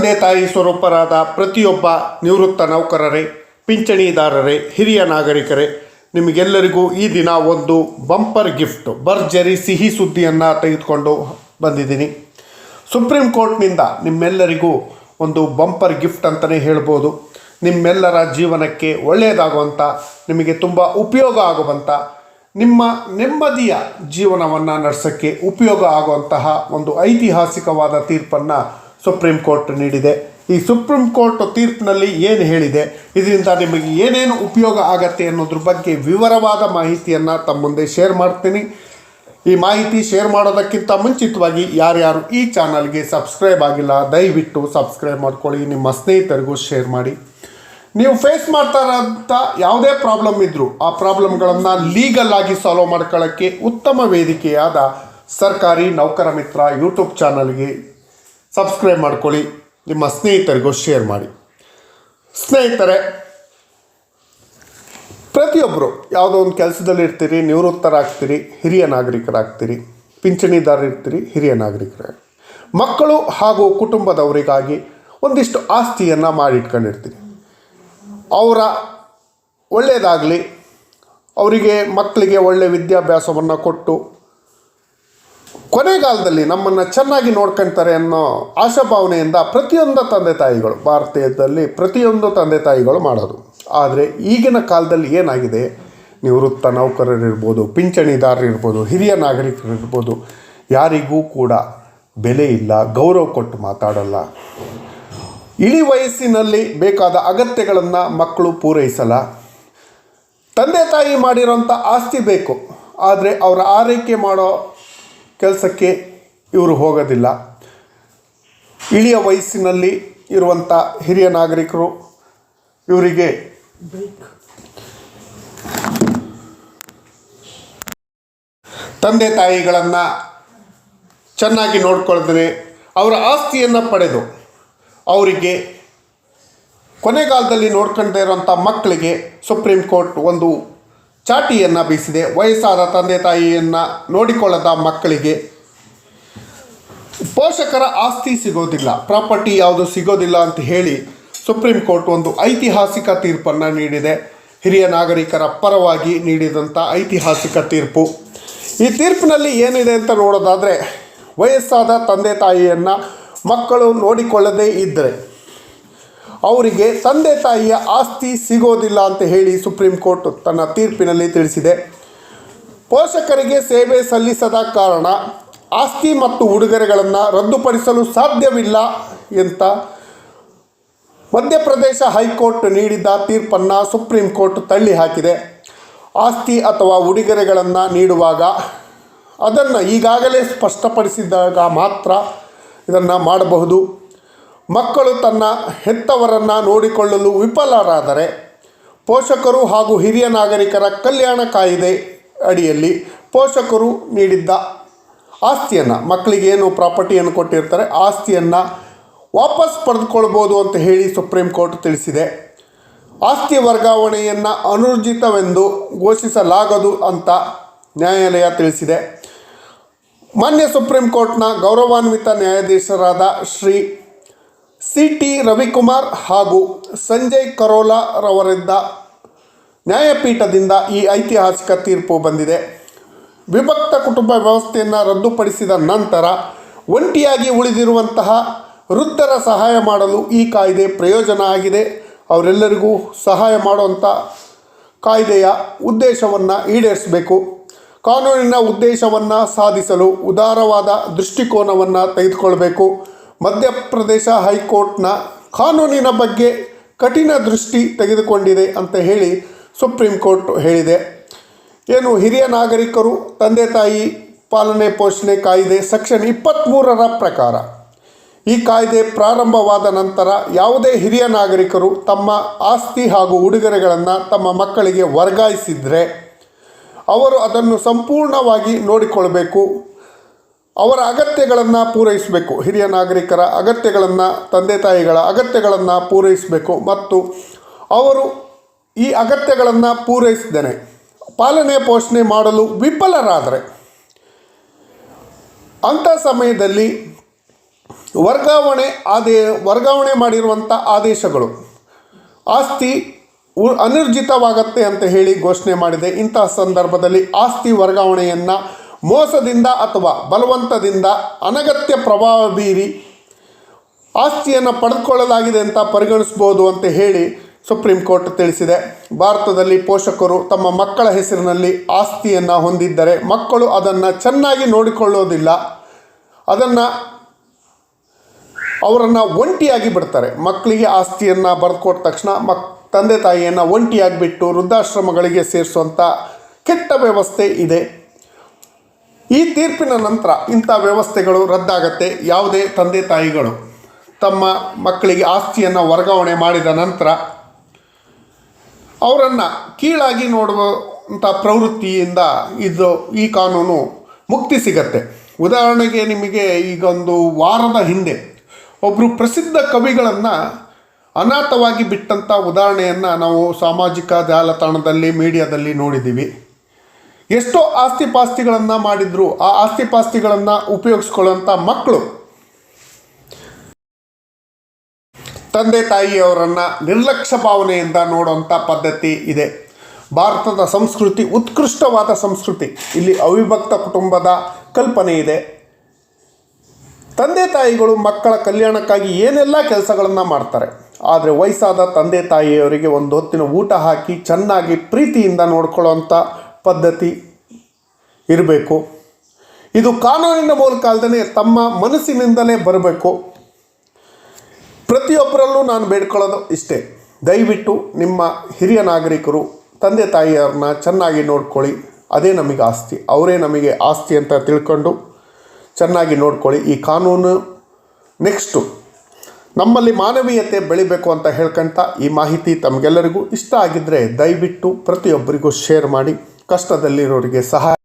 ತಂದೆ ತಾಯಿ ಸ್ವರೂಪರಾದ ಪ್ರತಿಯೊಬ್ಬ ನಿವೃತ್ತ ನೌಕರರೇ, ಪಿಂಚಣಿದಾರರೇ, ಹಿರಿಯ ನಾಗರಿಕರೇ, ನಿಮಗೆಲ್ಲರಿಗೂ ಈ ದಿನ ಒಂದು ಬಂಪರ್ ಗಿಫ್ಟ್, ಭರ್ಜರಿ ಸಿಹಿ ಸುದ್ದಿಯನ್ನು ತೆಗೆದುಕೊಂಡು ಬಂದಿದ್ದೀನಿ. ಸುಪ್ರೀಂ ಕೋರ್ಟ್ನಿಂದ ನಿಮ್ಮೆಲ್ಲರಿಗೂ ಒಂದು ಬಂಪರ್ ಗಿಫ್ಟ್ ಅಂತಲೇ ಹೇಳ್ಬೋದು. ನಿಮ್ಮೆಲ್ಲರ ಜೀವನಕ್ಕೆ ಒಳ್ಳೆಯದಾಗುವಂಥ ನಿಮಗೆ ತುಂಬ ಉಪಯೋಗ ಆಗುವಂಥ ನಿಮ್ಮ ನೆಮ್ಮದಿಯ ಜೀವನವನ್ನು ನಡೆಸೋಕ್ಕೆ ಉಪಯೋಗ ಆಗುವಂತಹ ಒಂದು ಐತಿಹಾಸಿಕವಾದ ತೀರ್ಪನ್ನು ಸುಪ್ರೀಂ ಕೋರ್ಟ್ ನೀಡಿದೆ. ಈ ಸುಪ್ರೀಂ ಕೋರ್ಟ್ ತೀರ್ಪಿನಲ್ಲಿ ಏನು ಹೇಳಿದೆ? ಇದರಿಂದ ನಿಮಗೆ ಏನೇನು ಉಪಯೋಗ ಆಗತ್ತೆ ಅನ್ನೋದ್ರ ಬಗ್ಗೆ ವಿವರವಾದ ಮಾಹಿತಿಯನ್ನು ತಮ್ಮ ಮುಂದೆ ಶೇರ್ ಮಾಡ್ತೀನಿ. ಈ ಮಾಹಿತಿ ಶೇರ್ ಮಾಡೋದಕ್ಕಿಂತ ಮುಂಚಿತವಾಗಿ ಯಾರ್ಯಾರು ಈ ಚಾನಲ್ಗೆ ಸಬ್ಸ್ಕ್ರೈಬ್ ಆಗಿಲ್ಲ, ದಯವಿಟ್ಟು ಸಬ್ಸ್ಕ್ರೈಬ್ ಮಾಡ್ಕೊಳ್ಳಿ. ನಿಮ್ಮ ಸ್ನೇಹಿತರಿಗೂ ಶೇರ್ ಮಾಡಿ. ನೀವು ಫೇಸ್ ಮಾಡ್ತಾ ಇರೋಂಥ ಯಾವುದೇ ಪ್ರಾಬ್ಲಮ್ ಇದ್ದರೂ ಆ ಪ್ರಾಬ್ಲಮ್ಗಳನ್ನು ಲೀಗಲ್ ಆಗಿ ಸಾಲ್ವ್ ಮಾಡ್ಕೊಳ್ಳೋಕ್ಕೆ ಉತ್ತಮ ವೇದಿಕೆಯಾದ ಸರ್ಕಾರಿ ನೌಕರ ಮಿತ್ರ ಯೂಟ್ಯೂಬ್ ಚಾನಲ್ಗೆ ಸಬ್ಸ್ಕ್ರೈಬ್ ಮಾಡ್ಕೊಳ್ಳಿ, ನಿಮ್ಮ ಸ್ನೇಹಿತರಿಗೂ ಶೇರ್ ಮಾಡಿ. ಸ್ನೇಹಿತರೆ ಪ್ರತಿಯೊಬ್ಬರು ಯಾವುದೋ ಒಂದು ಕೆಲಸದಲ್ಲಿ ಇರ್ತೀರಿ, ನಿವೃತ್ತರಾಗ್ತೀರಿ, ಹಿರಿಯ ನಾಗರಿಕರಾಗ್ತೀರಿ ಪಿಂಚಣಿದಾರರಿರ್ತೀರಿ ಹಿರಿಯ ನಾಗರಿಕರಾಗಿ ಮಕ್ಕಳು ಹಾಗೂ ಕುಟುಂಬದವರಿಗಾಗಿ ಒಂದಿಷ್ಟು ಆಸ್ತಿಯನ್ನು ಮಾಡಿಟ್ಕೊಂಡಿರ್ತೀರಿ. ಅವರ ಒಳ್ಳೆಯದಾಗಲಿ ಅವರಿಗೆ ಮಕ್ಕಳಿಗೆ ಒಳ್ಳೆಯ ವಿದ್ಯಾಭ್ಯಾಸವನ್ನು ಕೊಟ್ಟು ಕೊನೆಗಾಲದಲ್ಲಿ ನಮ್ಮನ್ನು ಚೆನ್ನಾಗಿ ನೋಡ್ಕೊಳ್ತಾರೆ ಅನ್ನೋ ಆಶಾಭಾವನೆಯಿಂದ ಪ್ರತಿಯೊಂದು ತಂದೆ ತಾಯಿಗಳು ಭಾರತೀಯದಲ್ಲಿ ಪ್ರತಿಯೊಂದು ತಂದೆ ತಾಯಿಗಳು ಮಾಡೋದು. ಆದರೆ ಈಗಿನ ಕಾಲದಲ್ಲಿ ಏನಾಗಿದೆ? ನಿವೃತ್ತ ನೌಕರರಿರ್ಬೋದು ಪಿಂಚಣಿದಾರರಿರ್ಬೋದು ಹಿರಿಯ ನಾಗರಿಕರಿರ್ಬೋದು ಯಾರಿಗೂ ಕೂಡ ಬೆಲೆ ಇಲ್ಲ, ಗೌರವ ಕೊಟ್ಟು ಮಾತಾಡಲ್ಲ. ಇಳಿ ವಯಸ್ಸಿನಲ್ಲಿ ಬೇಕಾದ ಅಗತ್ಯಗಳನ್ನು ಮಕ್ಕಳು ಪೂರೈಸಲ್ಲ. ತಂದೆ ತಾಯಿ ಮಾಡಿರೋಂಥ ಆಸ್ತಿ ಬೇಕು, ಆದರೆ ಅವರ ಆರೈಕೆ ಮಾಡೋ ಕೆಲಸಕ್ಕೆ ಇವರು ಹೋಗೋದಿಲ್ಲ. ಇಳಿಯ ವಯಸ್ಸಿನಲ್ಲಿ ಇರುವಂಥ ಹಿರಿಯ ನಾಗರಿಕರು ಇವರಿಗೆ ತಂದೆ ತಾಯಿಗಳನ್ನು ಚೆನ್ನಾಗಿ ನೋಡ್ಕೊಳ್ದೇ ಅವರ ಆಸ್ತಿಯನ್ನು ಪಡೆದು ಅವರಿಗೆ ಕೊನೆಗಾಲದಲ್ಲಿ ನೋಡ್ಕೊಂಡೇ ಇರೋಂಥ ಮಕ್ಕಳಿಗೆ ಸುಪ್ರೀಂ ಕೋರ್ಟ್ ಒಂದು ಚಾಟಿಯನ್ನು ಬೀಸಿದೆ. ವಯಸ್ಸಾದ ತಂದೆ ತಾಯಿಯನ್ನು ನೋಡಿಕೊಳ್ಳದ ಮಕ್ಕಳಿಗೆ ಪೋಷಕರ ಆಸ್ತಿ ಸಿಗೋದಿಲ್ಲ. ಪ್ರಾಪರ್ಟಿ ಯಾವುದು ಸಿಗೋದಿಲ್ಲ ಅಂತ ಹೇಳಿ ಸುಪ್ರೀಂ ಕೋರ್ಟ್ ಒಂದು ಐತಿಹಾಸಿಕ ತೀರ್ಪನ್ನು ನೀಡಿದೆ. ಹಿರಿಯ ನಾಗರಿಕರ ಪರವಾಗಿ ನೀಡಿದಂಥ ಐತಿಹಾಸಿಕ ತೀರ್ಪು. ಈ ತೀರ್ಪಿನಲ್ಲಿ ಏನಿದೆ ಅಂತ ನೋಡೋದಾದರೆ ವಯಸ್ಸಾದ ತಂದೆ ತಾಯಿಯನ್ನು ಮಕ್ಕಳು ನೋಡಿಕೊಳ್ಳದೇ ಇದ್ದರೆ ಅವರಿಗೆ ತಂದೆ ತಾಯಿಯ ಆಸ್ತಿ ಸಿಗೋದಿಲ್ಲ ಅಂತ ಹೇಳಿ ಸುಪ್ರೀಂ ಕೋರ್ಟ್ ತನ್ನ ತೀರ್ಪಿನಲ್ಲಿ ತಿಳಿಸಿದೆ. ಪೋಷಕರಿಗೆ ಸೇವೆ ಸಲ್ಲಿಸದ ಕಾರಣ ಆಸ್ತಿ ಮತ್ತು ಉಡುಗೊರೆಗಳನ್ನು ರದ್ದುಪಡಿಸಲು ಸಾಧ್ಯವಿಲ್ಲ ಅಂತ ಮಧ್ಯಪ್ರದೇಶ ಹೈಕೋರ್ಟ್ ನೀಡಿದ್ದ ತೀರ್ಪನ್ನು ಸುಪ್ರೀಂ ಕೋರ್ಟ್ ತಳ್ಳಿ ಹಾಕಿದೆ. ಆಸ್ತಿ ಅಥವಾ ಉಡುಗೊರೆಗಳನ್ನು ನೀಡುವಾಗ ಅದನ್ನು ಈಗಾಗಲೇ ಸ್ಪಷ್ಟಪಡಿಸಿದಾಗ ಮಾತ್ರ ಇದನ್ನು ಮಾಡಬಹುದು. ಮಕ್ಕಳು ತನ್ನ ಹೆತ್ತವರನ್ನು ನೋಡಿಕೊಳ್ಳಲು ವಿಫಲರಾದರೆ ಪೋಷಕರು ಹಾಗೂ ಹಿರಿಯ ನಾಗರಿಕರ ಕಲ್ಯಾಣ ಕಾಯಿದೆ ಅಡಿಯಲ್ಲಿ ಪೋಷಕರು ನೀಡಿದ್ದ ಆಸ್ತಿಯನ್ನು, ಮಕ್ಕಳಿಗೆ ಏನು ಪ್ರಾಪರ್ಟಿಯನ್ನು ಕೊಟ್ಟಿರ್ತಾರೆ, ಆಸ್ತಿಯನ್ನು ವಾಪಸ್ ಪಡೆದುಕೊಳ್ಬೋದು ಅಂತ ಹೇಳಿ ಸುಪ್ರೀಂ ಕೋರ್ಟ್ ತಿಳಿಸಿದೆ. ಆಸ್ತಿ ವರ್ಗಾವಣೆಯನ್ನು ಅನುರ್ಜಿತವೆಂದು ಘೋಷಿಸಲಾಗದು ಅಂತ ನ್ಯಾಯಾಲಯ ತಿಳಿಸಿದೆ. ಮಾನ್ಯ ಸುಪ್ರೀಂ ಕೋರ್ಟ್ನ ಗೌರವಾನ್ವಿತ ನ್ಯಾಯಾಧೀಶರಾದ ಶ್ರೀ ಸಿ ಟಿ ರವಿಕುಮಾರ್ ಹಾಗೂ ಸಂಜಯ್ ಕರೋಲಾರವರಿದ್ದ ನ್ಯಾಯಪೀಠದಿಂದ ಈ ಐತಿಹಾಸಿಕ ತೀರ್ಪು ಬಂದಿದೆ. ವಿಭಕ್ತ ಕುಟುಂಬ ವ್ಯವಸ್ಥೆಯನ್ನು ರದ್ದುಪಡಿಸಿದ ನಂತರ ಒಂಟಿಯಾಗಿ ಉಳಿದಿರುವಂತಹ ವೃದ್ಧರ ಸಹಾಯ ಮಾಡಲು ಈ ಕಾಯ್ದೆ ಪ್ರಯೋಜನ ಆಗಿದೆ. ಅವರೆಲ್ಲರಿಗೂ ಸಹಾಯ ಮಾಡುವಂಥ ಕಾಯ್ದೆಯ ಉದ್ದೇಶವನ್ನು ಈಡೇರಿಸಬೇಕು. ಕಾನೂನಿನ ಉದ್ದೇಶವನ್ನು ಸಾಧಿಸಲು ಉದಾರವಾದ ದೃಷ್ಟಿಕೋನವನ್ನು ತೆಗೆದುಕೊಳ್ಬೇಕು. ಮಧ್ಯಪ್ರದೇಶ ಹೈಕೋರ್ಟ್ನ ಕಾನೂನಿನ ಬಗ್ಗೆ ಕಠಿಣ ದೃಷ್ಟಿ ತೆಗೆದುಕೊಂಡಿದೆ ಅಂತ ಹೇಳಿ ಸುಪ್ರೀಂ ಕೋರ್ಟ್ ಹೇಳಿದೆ. ಏನು ಹಿರಿಯ ನಾಗರಿಕರು ತಂದೆ ತಾಯಿ ಪಾಲನೆ ಪೋಷಣೆ ಕಾಯ್ದೆ ಸೆಕ್ಷನ್ ಇಪ್ಪತ್ತ್ಮೂರರ ಪ್ರಕಾರ. ಈ ಕಾಯ್ದೆ ಪ್ರಾರಂಭವಾದ ನಂತರ ಯಾವುದೇ ಹಿರಿಯ ನಾಗರಿಕರು ತಮ್ಮ ಆಸ್ತಿ ಹಾಗೂ ಉಡುಗೊರೆಗಳನ್ನು ತಮ್ಮ ಮಕ್ಕಳಿಗೆ ವರ್ಗಾಯಿಸಿದರೆ ಅವರು ಅದನ್ನು ಸಂಪೂರ್ಣವಾಗಿ ನೋಡಿಕೊಳ್ಬೇಕು. ಅವರ ಅಗತ್ಯಗಳನ್ನು ಪೂರೈಸಬೇಕು. ಹಿರಿಯ ನಾಗರಿಕರ ಅಗತ್ಯಗಳನ್ನು, ತಂದೆ ತಾಯಿಗಳ ಅಗತ್ಯಗಳನ್ನು ಪೂರೈಸಬೇಕು ಮತ್ತು ಅವರು ಈ ಅಗತ್ಯಗಳನ್ನು ಪೂರೈಸಿದ್ದೇನೆ. ಪಾಲನೆ, ಪೋಷಣೆ ಮಾಡಲು ವಿಫಲರಾದರೆ. ಅಂಥ ಸಮಯದಲ್ಲಿ ವರ್ಗಾವಣೆ ಆದೇ, ವರ್ಗಾವಣೆ ಮಾಡಿರುವಂಥ ಆದೇಶಗಳು. ಆಸ್ತಿ ಅನಿರ್ಜಿತವಾಗತ್ತೆ ಅಂತ ಹೇಳಿ ಘೋಷಣೆ ಮಾಡಿದೆ. ಇಂತಹ ಸಂದರ್ಭದಲ್ಲಿ ಆಸ್ತಿ ವರ್ಗಾವಣೆಯನ್ನು ಮೋಸದಿಂದ ಅಥವಾ ಬಲವಂತದಿಂದ ಅನಗತ್ಯ ಪ್ರಭಾವ ಬೀರಿ ಆಸ್ತಿಯನ್ನು ಪಡೆದುಕೊಳ್ಳಲಾಗಿದೆ ಅಂತ ಪರಿಗಣಿಸ್ಬೋದು ಅಂತ ಹೇಳಿ ಸುಪ್ರೀಂ ಕೋರ್ಟ್ ತಿಳಿಸಿದೆ. ಭಾರತದಲ್ಲಿ ಪೋಷಕರು ತಮ್ಮ ಮಕ್ಕಳ ಹೆಸರಿನಲ್ಲಿ ಆಸ್ತಿಯನ್ನು ಹೊಂದಿದ್ದರೆ ಮಕ್ಕಳು ಅದನ್ನು ಚೆನ್ನಾಗಿ ನೋಡಿಕೊಳ್ಳೋದಿಲ್ಲ. ಅದನ್ನು ಅವರನ್ನು ಒಂಟಿಯಾಗಿ ಬಿಡ್ತಾರೆ. ಮಕ್ಕಳಿಗೆ ಆಸ್ತಿಯನ್ನು ಬರೆದುಕೊಟ್ಟ ತಕ್ಷಣ ಮಕ್, ತಂದೆ ತಾಯಿಯನ್ನು ಒಂಟಿಯಾಗಿ ಬಿಟ್ಟು ವೃದ್ಧಾಶ್ರಮಗಳಿಗೆ ಸೇರಿಸುವಂಥ ಕೆಟ್ಟ ವ್ಯವಸ್ಥೆ ಇದೆ. ಈ ತೀರ್ಪಿನ ನಂತರ ಇಂಥ ವ್ಯವಸ್ಥೆಗಳು ರದ್ದಾಗತ್ತೆ ಯಾವುದೇ ತಂದೆ ತಾಯಿಗಳು. ತಮ್ಮ ಮಕ್ಕಳಿಗೆ ಆಸ್ತಿಯನ್ನು ವರ್ಗಾವಣೆ ಮಾಡಿದ ನಂತರ ಅವರನ್ನು ಕೀಳಾಗಿ ನೋಡುವಂಥ ಪ್ರವೃತ್ತಿಯಿಂದ ಇದು ಈ ಕಾನೂನು ಮುಕ್ತಿ ಸಿಗತ್ತೆ. ಉದಾಹರಣೆಗೆ ನಿಮಗೆ ಈಗ ಒಂದು ವಾರದ ಹಿಂದೆ ಒಬ್ಬರು ಪ್ರಸಿದ್ಧ ಕವಿಗಳನ್ನು ಅನಾಥವಾಗಿ ಬಿಟ್ಟಂಥ ಉದಾಹರಣೆಯನ್ನು ನಾವು ಸಾಮಾಜಿಕ ಜಾಲತಾಣದಲ್ಲಿ, ಮೀಡಿಯಾದಲ್ಲಿ ನೋಡಿದ್ದೀವಿ. ಎಷ್ಟೋ ಆಸ್ತಿ ಪಾಸ್ತಿಗಳನ್ನು ಮಾಡಿದ್ರು, ಆ ಆಸ್ತಿ ಪಾಸ್ತಿಗಳನ್ನು ಉಪಯೋಗಿಸ್ಕೊಳ್ಳುವಂಥ ಮಕ್ಕಳು. ತಂದೆ ತಾಯಿಯವರನ್ನು ನಿರ್ಲಕ್ಷ್ಯ ಭಾವನೆಯಿಂದ ನೋಡುವಂಥ ಪದ್ಧತಿ ಇದೆ. ಭಾರತದ ಸಂಸ್ಕೃತಿ, ಉತ್ಕೃಷ್ಟವಾದ ಸಂಸ್ಕೃತಿ. ಇಲ್ಲಿ ಅವಿಭಕ್ತ ಕುಟುಂಬದ ಕಲ್ಪನೆ ಇದೆ. ತಂದೆ ತಾಯಿಗಳು ಮಕ್ಕಳ ಕಲ್ಯಾಣಕ್ಕಾಗಿ ಏನೆಲ್ಲ ಕೆಲಸಗಳನ್ನು ಮಾಡ್ತಾರೆ. ಆದರೆ ವಯಸ್ಸಾದ ತಂದೆ ತಾಯಿಯವರಿಗೆ ಒಂದು ಹೊತ್ತಿನ ಊಟ ಹಾಕಿ ಚೆನ್ನಾಗಿ ಪ್ರೀತಿಯಿಂದ ನೋಡ್ಕೊಳ್ಳೋವಂಥ ಪದ್ಧತಿ ಇರಬೇಕು. ಇದು ಕಾನೂನಿನ ಮೂಲಕ ಅಲ್ಲದೆ ತಮ್ಮ ಮನಸ್ಸಿನಿಂದಲೇ ಬರಬೇಕು. ಪ್ರತಿಯೊಬ್ಬರಲ್ಲೂ ನಾನು ಬೇಡ್ಕೊಳ್ಳೋದು ಇಷ್ಟೇ. ದಯವಿಟ್ಟು ನಿಮ್ಮ ಹಿರಿಯ ನಾಗರಿಕರು, ತಂದೆ ತಾಯಿಯವ್ರನ್ನ ಚೆನ್ನಾಗಿ ನೋಡ್ಕೊಳ್ಳಿ. ಅದೇ ನಮಗೆ ಆಸ್ತಿ. ಅವರೇ ನಮಗೆ ಆಸ್ತಿ ಅಂತ ತಿಳ್ಕೊಂಡು ಚೆನ್ನಾಗಿ ನೋಡ್ಕೊಳ್ಳಿ. ಈ ಕಾನೂನು ನೆಕ್ಸ್ಟು. ನಮ್ಮಲ್ಲಿ ಮಾನವೀಯತೆ ಬೆಳಿಬೇಕು ಅಂತ ಹೇಳ್ಕೊಂತ ಈ ಮಾಹಿತಿ ತಮಗೆಲ್ಲರಿಗೂ ಇಷ್ಟ ಆಗಿದ್ದರೆ ದಯವಿಟ್ಟು ಪ್ರತಿಯೊಬ್ಬರಿಗೂ ಶೇರ್ ಮಾಡಿ. ಕಷ್ಟದಲ್ಲಿರೋರಿಗೆ ಸಹಾಯ